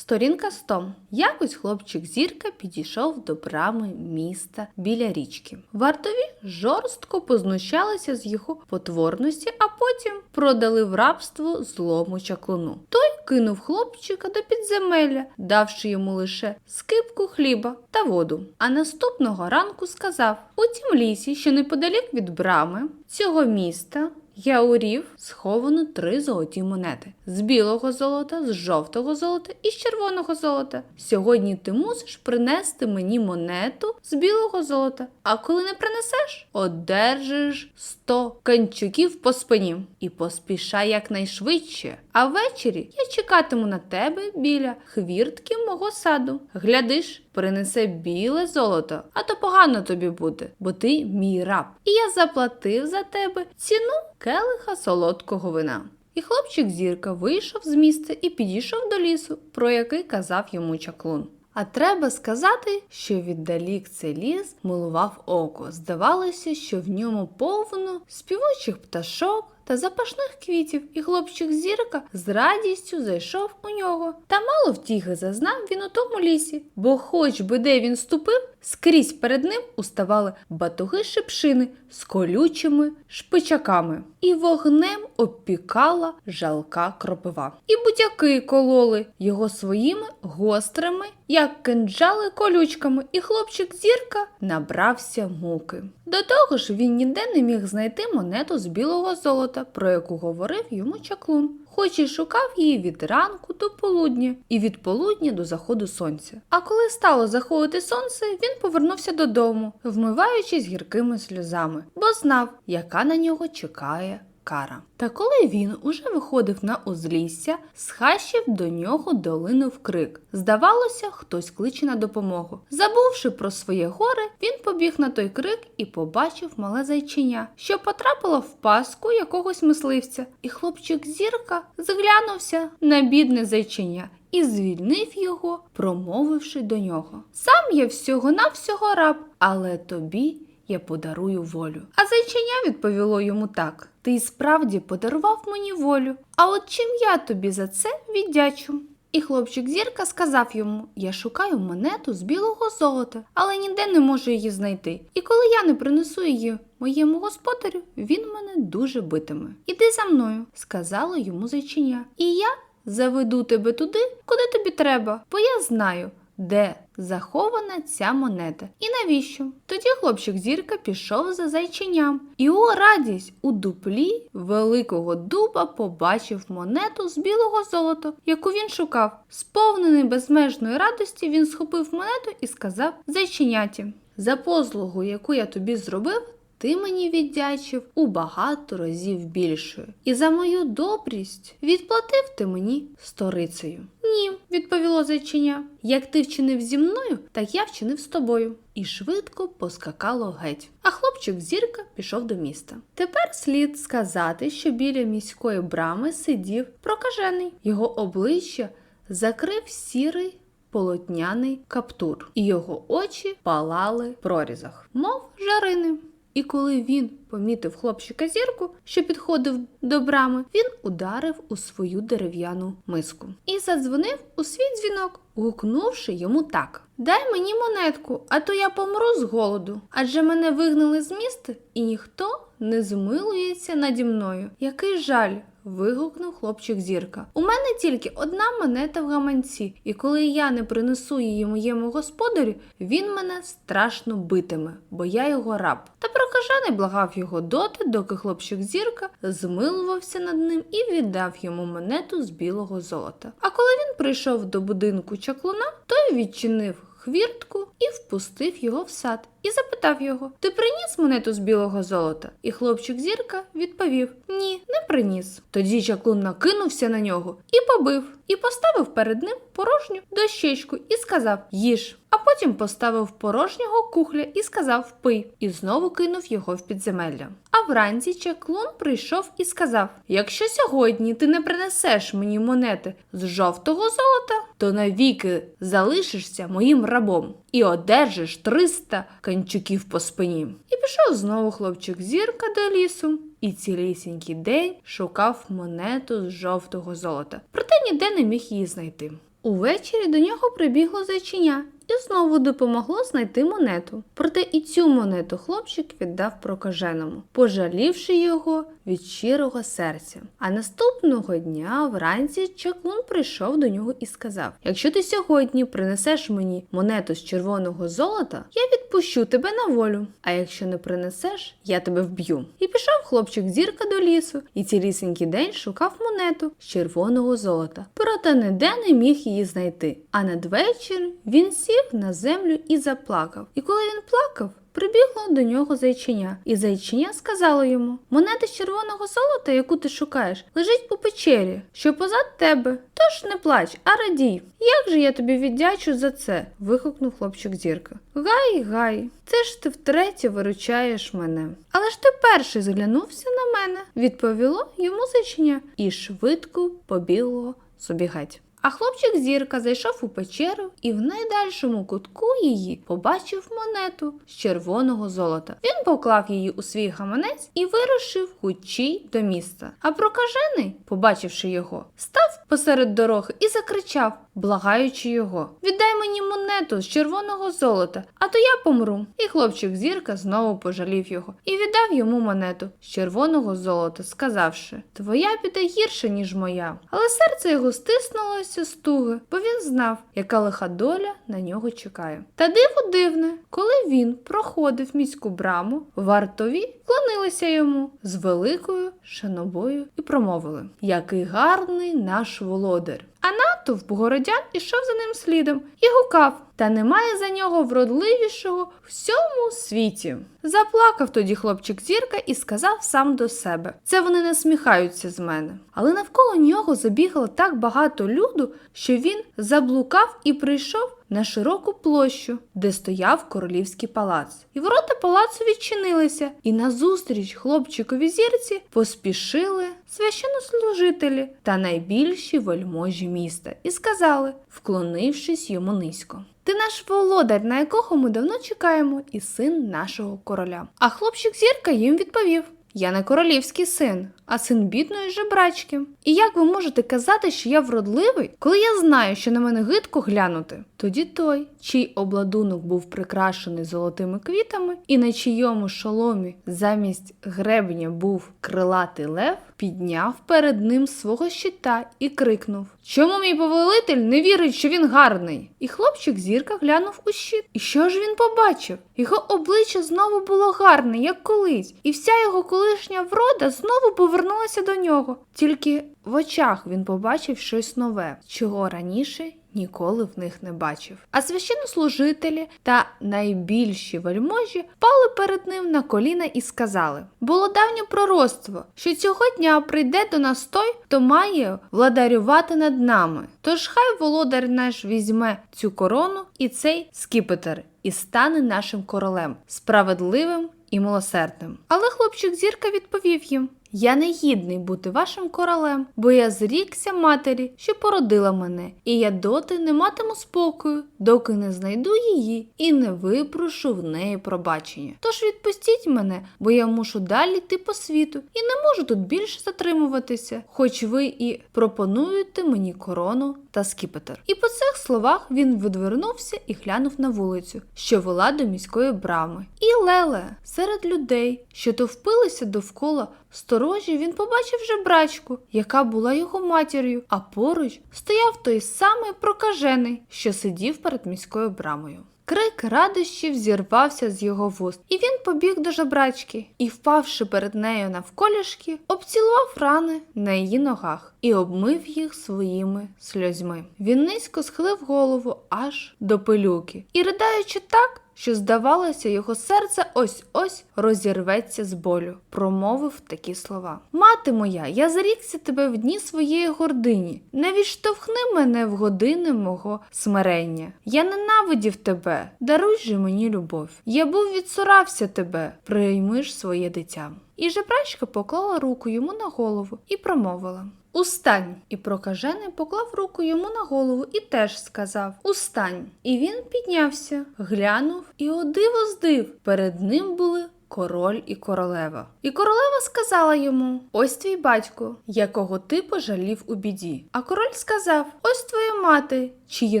Сторінка 100. Якось хлопчик зірка підійшов до брами міста біля річки. Вартові жорстко познущалися з його потворності, а потім продали в рабство злому чаклуну. Той кинув хлопчика до підземелля, давши йому лише скипку хліба та воду. А наступного ранку сказав: у тім лісі, що неподалік від брами цього міста. Я урів сховано три золоті монети з білого золота, з жовтого золота і з червоного золота. Сьогодні ти мусиш принести мені монету з білого золота. А коли не принесеш, одержиш 100 канчуків по спині. І поспішай якнайшвидше. А ввечері я чекатиму на тебе біля хвіртки мого саду. Глядиш, принесе біле золото, а то погано тобі буде, бо ти мій раб. І я заплатив за тебе ціну келиха солодкого вина. І хлопчик зірка вийшов з міста і підійшов до лісу, про який казав йому чаклун. А треба сказати, що віддалік цей ліс милував око. Здавалося, що в ньому повно співучих пташок та запашних квітів, і хлопчик зірка з радістю зайшов у нього. Та мало втіхи зазнав він у тому лісі, бо, хоч би де він ступив, скрізь перед ним уставали батуги шипшини з колючими шпичаками, і вогнем обпікала жалка кропива. І будяки кололи його своїми гострими, як кинджали колючками, і хлопчик зірка набрався муки. До того ж, він ніде не міг знайти монету з білого золота, про яку говорив йому чаклун. Хоч і шукав її від ранку до полудня, і від полудня до заходу сонця. А коли стало заходити сонце, він повернувся додому, вмиваючись гіркими сльозами, бо знав, яка на нього чекає кара. Та коли він уже виходив на узлісся, з хащів до нього долинув крик. Здавалося, хтось кличе на допомогу. Забувши про своє горе, він побіг на той крик і побачив мале зайчиня, що потрапило в паску якогось мисливця. І хлопчик зірка зглянувся на бідне зайчиня. І звільнив його, промовивши до нього. Сам я всього-навсього раб, але тобі я подарую волю. А зайчиня відповіло йому так: Ти справді подарував мені волю, а от чим я тобі за це віддячу? І хлопчик зірка сказав йому: Я шукаю монету з білого золота, але ніде не можу її знайти. І коли я не принесу її моєму господарю, він мене дуже битиме. Іди за мною, сказала йому зайчиня. І я заведу тебе туди, куди тобі треба, бо я знаю, де захована ця монета і навіщо? Тоді хлопчик зірка пішов за зайченям, і о радість у дуплі великого дуба побачив монету з білого золота, яку він шукав. Сповнений безмежної радості, він схопив монету і сказав зайченяті: за послугу, яку я тобі зробив. Ти мені віддячив у багато разів більшою, і за мою добрість відплатив ти мені сторицею. Ні, відповіло зайчиня. Як ти вчинив зі мною, так я вчинив з тобою. І швидко поскакало геть. А хлопчик зірка пішов до міста. Тепер слід сказати, що біля міської брами сидів прокажений. Його обличчя закрив сірий полотняний каптур, і його очі палали в прорізах, мов жарини. І коли він помітив хлопчика зірку, що підходив до брами, він ударив у свою дерев'яну миску і задзвонив у свій дзвінок, гукнувши йому так: Дай мені монетку, а то я помру з голоду. Адже мене вигнали з міста, і ніхто не змилується наді мною. Який жаль. Вигукнув хлопчик зірка. У мене тільки одна монета в гаманці, і коли я не принесу її моєму господарю, він мене страшно битиме, бо я його раб. Та прокажений благав його доти, доки хлопчик зірка змилувався над ним і віддав йому монету з білого золота. А коли він прийшов до будинку чаклуна, той відчинив хвіртку і впустив його в сад. І запитав його: Ти приніс монету з білого золота? І хлопчик зірка відповів: Ні, не приніс. Тоді чаклун накинувся на нього і побив, і поставив перед ним порожню дощечку і сказав: Їж. А потім поставив порожнього кухля і сказав Пий, і знову кинув його в підземелля. А вранці чаклун прийшов і сказав: Якщо сьогодні ти не принесеш мені монети з жовтого золота, то навіки залишишся моїм рабом і одержиш 300 канчуків по спині. І пішов знову хлопчик зірка до лісу. І цілісінький день шукав монету з жовтого золота, проте ніде не міг її знайти. Увечері до нього прибігло зайчиня і знову допомогло знайти монету. Проте і цю монету хлопчик віддав прокаженому, пожалівши його від щирого серця. А наступного дня вранці чаклун прийшов до нього і сказав: Якщо ти сьогодні принесеш мені монету з червоного золота, я відпущу тебе на волю. А якщо не принесеш, я тебе вб'ю. І пішов хлопчик зірка до лісу, і цілісінький день шукав монету з червоного золота. Проте ніде не міг її знайти. А надвечір він сів на землю і заплакав. І коли він плакав, Прибігло до нього зайчиня, і зайчиня сказала йому: Монета з червоного золота, яку ти шукаєш, лежить по печері, що позад тебе. Тож не плач, а радій. Як же я тобі віддячу за це? вигукнув хлопчик зірка. Гай, гай, це ж ти втретє виручаєш мене. Але ж ти перший зглянувся на мене, відповіло йому зайчиня, і швидко побігло собі геть. А хлопчик зірка зайшов у печеру і в найдальшому кутку її побачив монету з червоного золота. Він поклав її у свій гаманець і вирушив хучій до міста. А прокажений, побачивши його, став посеред дороги і закричав, благаючи його: Віддай мені монету з червоного золота, а то я помру. І хлопчик зірка знову пожалів його і віддав йому монету з червоного золота, сказавши: Твоя піде гірше, ніж моя. Але серце його стиснулося з туги, бо він знав, яка лиха доля на нього чекає. Та диво дивне, коли він проходив міську браму, вартові вклонилися йому з великою шанобою і промовили: Який гарний наш володар! А натовп городян ішов за ним слідом і гукав, та немає за нього вродливішого в всьому світі. Заплакав тоді хлопчик зірка і сказав сам до себе: це вони насміхаються з мене. Але навколо нього забігало так багато люду, що він заблукав і прийшов на широку площу, де стояв королівський палац. І ворота палацу відчинилися, і назустріч хлопчикові зірці поспішили священнослужителі та найбільші вельможі міста і сказали, вклонившись йому низько. Ти наш володар, на якого ми давно чекаємо, і син нашого короля. А хлопчик зірка їм відповів: Я не королівський син, а син бідної жебрачки. І як ви можете казати, що я вродливий, коли я знаю, що на мене гидко глянути? Тоді той, чий обладунок був прикрашений золотими квітами, і на чийому шоломі замість гребня був крилатий лев, підняв перед ним свого щита і крикнув: Чому мій повелитель не вірить, що він гарний? І хлопчик зірка глянув у щит. І що ж він побачив? Його обличчя знову було гарне, як колись, і вся його колишня врода знову повернулася до нього. Тільки в очах він побачив щось нове, чого раніше ніколи в них не бачив. А священнослужителі та найбільші вельможі пали перед ним на коліна і сказали: було давнє пророцтво, що цього дня прийде до нас той, хто має владарювати над нами. Тож хай володар наш візьме цю корону і цей скіпетр і стане нашим королем, справедливим і милосердним. Але хлопчик зірка відповів їм: Я не гідний бути вашим королем, бо я зрікся матері, що породила мене, і я доти не матиму спокою, доки не знайду її і не випрошу в неї пробачення. Тож відпустіть мене, бо я мушу далі йти по світу і не можу тут більше затримуватися, хоч ви і пропонуєте мені корону та скіпетр. І по цих словах він відвернувся і глянув на вулицю, що вела до міської брами. І леле серед людей, що товпилися довкола сторожі, він побачив жебрачку, яка була його матір'ю, а поруч стояв той самий прокажений, що сидів перед міською брамою. Крик радощів зірвався з його вуст, і він побіг до жебрачки і, впавши перед нею навколішки, обцілував рани на її ногах і обмив їх своїми сльозьми. Він низько схилив голову аж до пилюки і, ridaючи так, що, здавалося, його серце ось ось розірветься з болю, промовив такі слова: Мати моя, я зарікся тебе в дні своєї гордині. Не відштовхни мене в години мого смирення. Я ненавидів тебе, даруй же мені любов. Я був відсурався тебе, прийми ж своє дитя. І жебрачка поклала руку йому на голову і промовила. Устань. І прокажений поклав руку йому на голову і теж сказав Устань. І він піднявся, глянув, і о диво здив. Перед ним були король і королева. І королева сказала йому: Ось твій батько, якого ти пожалів у біді. А король сказав: Ось твоя мати, чиї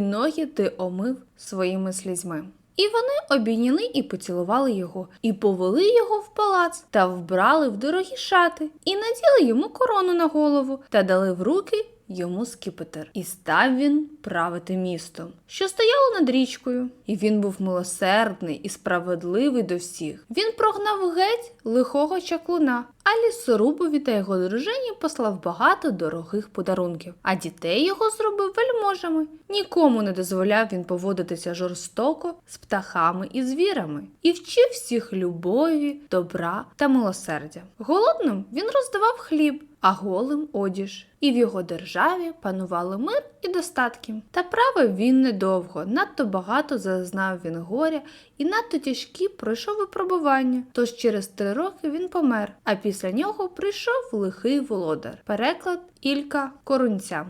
ноги ти омив своїми слізьми. І вони обійняли і поцілували його, і повели його в палац, та вбрали в дорогі шати, і наділи йому корону на голову, та дали в руки йому скіпетр. І став він правити містом, що стояло над річкою. І він був милосердний і справедливий до всіх. Він прогнав геть лихого чаклуна, а лісорубові та його дружині послав багато дорогих подарунків, а дітей його зробив вельможами. Нікому не дозволяв він поводитися жорстоко з птахами і звірами, і вчив всіх любові, добра та милосердя. Голодним він роздавав хліб, а голим одіж. І в його державі панували мир і достатки. Та правив він недовго, надто багато зазнав він горя і надто тяжкі пройшов випробування. Тож через три роки він помер, а після нього прийшов лихий володар. Переклад Ілька Корунця.